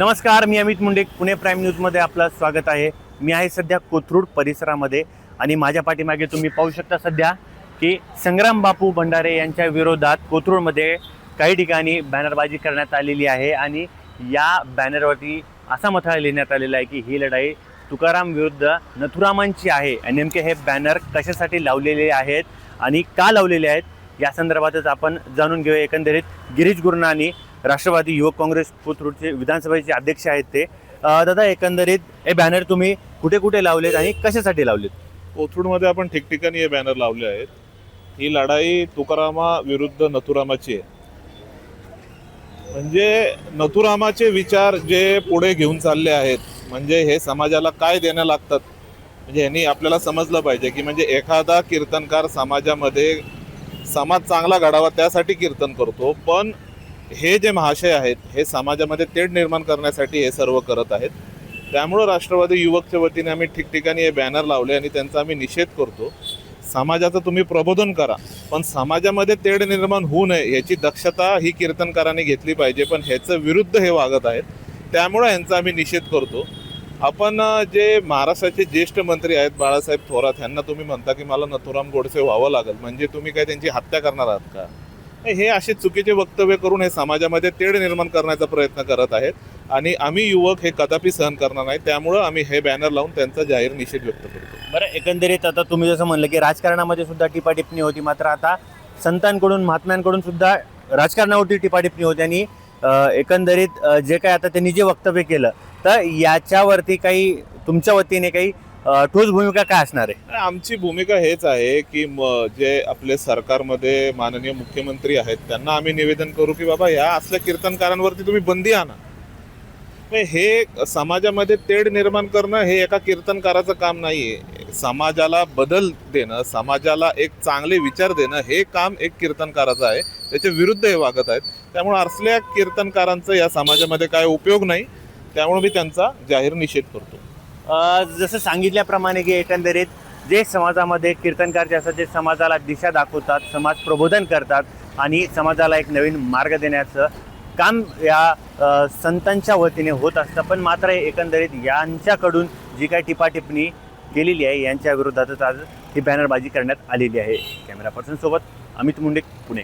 नमस्कार मी अमित मुंडे पुणे प्राईम न्यूजमध्ये आपलं स्वागत आहे. मी आहे सध्या कोथरूड परिसरामध्ये आणि माझ्या पाठीमागे तुम्ही पाहू शकता सध्या की संग्राम बापू भंडारे यांच्या विरोधात कोथरूडमध्ये काही ठिकाणी बॅनरबाजी करण्यात आलेली आहे आणि या बॅनरवरती असा मथळा लिहिण्यात आलेला आहे की ही लढाई तुकाराम विरुद्ध नथुरामांची आहे. आणि नेमके हे बॅनर कशासाठी लावलेले आहेत आणि का लावलेले आहेत या संदर्भातच आपण जाणून घेऊया. एकंदरीत गिरीश गुरुनानी राष्ट्रवादी युवक काँग्रेस कोथरूडचे विधानसभेचे अध्यक्ष आहेत ते. दादा एकंदरीत हे बॅनर तुम्ही कुठे कुठे लावलेत आणि कशासाठी लावलेत? कोथरूडमध्ये आपण ठिकठिकाणी हे बॅनर लावले आहेत. ही लढाई तुकारामा विरुद्ध नथुरामाची आहे. म्हणजे नथुरामाचे विचार जे पुढे घेऊन चालले आहेत म्हणजे हे समाजाला काय देण्या लागतात म्हणजे यांनी आपल्याला समजलं पाहिजे की म्हणजे एखादा कीर्तनकार समाजामध्ये समाज चांगला घडावा त्यासाठी कीर्तन करतो पण हे जे महाशय आहेत हे समाजामध्ये तेढ निर्माण करण्यासाठी हे सर्व करत आहेत. त्यामुळं राष्ट्रवादी युवकच्या वतीने आम्ही ठिकठिकाणी हे बॅनर लावले आणि त्यांचा आम्ही निषेध करतो. समाजाचं तुम्ही प्रबोधन करा पण समाजामध्ये तेढ निर्माण होऊ नये याची दक्षता ही कीर्तनकारांनी घेतली पाहिजे पण ह्याचं विरुद्ध हे वागत आहेत. त्यामुळं यांचा आम्ही निषेध करतो. आपण जे महाराष्ट्राचे ज्येष्ठ मंत्री आहेत बाळासाहेब थोरात यांना तुम्ही म्हणता की मला नथुराम गोडसे व्हावं लागेल. म्हणजे तुम्ही काय त्यांची हत्या करणार आहात का? हे असे चुकीचे वक्तव्य करून हे समाजामध्ये तेढ निर्माण करण्याचा प्रयत्न करत आहेत. आणि आम्ही युवक हे कदापि सहन करणार नाही. त्यामुळं आम्ही हे बॅनर लावून त्यांचा जाहीर निषेध व्यक्त करतो. बरं एकंदरीत आता तुम्ही जसं म्हणलं की राजकारणामध्ये सुद्धा टिपाटिपणी होती. मात्र आता संतांकडून महात्म्यांकडून सुद्धा राजकारणावरती टिपाटिपणी होती. आणि एकंदरीत जे काय आता त्यांनी जे वक्तव्य केलं तर याच्यावरती काही तुमच्या वतीने काही ठोस भूमिका काय असणार आहे? आमची भूमिका हेच आहे की जे आपले सरकारमध्ये माननीय मुख्यमंत्री आहेत त्यांना आम्ही निवेदन करू की बाबा ह्या असल्या कीर्तनकारांवरती तुम्ही बंदी आणा. हे समाजामध्ये तेढ निर्माण करणं हे एका कीर्तनकाराचं काम नाही आहे समाजाला बदल देणं समाजाला एक चांगले विचार देणं हे काम एक कीर्तनकाराचं आहे. त्याच्या विरुद्ध हे वागत आहेत. त्यामुळे असल्या कीर्तनकारांचा या समाजामध्ये काय उपयोग नाही त्यामुळे मी त्यांचा जाहीर निषेध करतो. जसं सांगितल्याप्रमाणे की एकंदरीत जे समाजामध्ये कीर्तनकार जे असतात ते समाजाला दिशा दाखवतात समाज प्रबोधन करतात आणि समाजाला एक नवीन मार्ग देण्याचं काम या संतांच्या वतीने होत असतं. पण मात्र एकंदरीत यांच्याकडून जी काही टिपाटिपणी केलेली आहे यांच्या विरोधातच आज ही बॅनरबाजी करण्यात आलेली आहे. कॅमेरा पर्सन सोबत अमित मुंडे पुणे.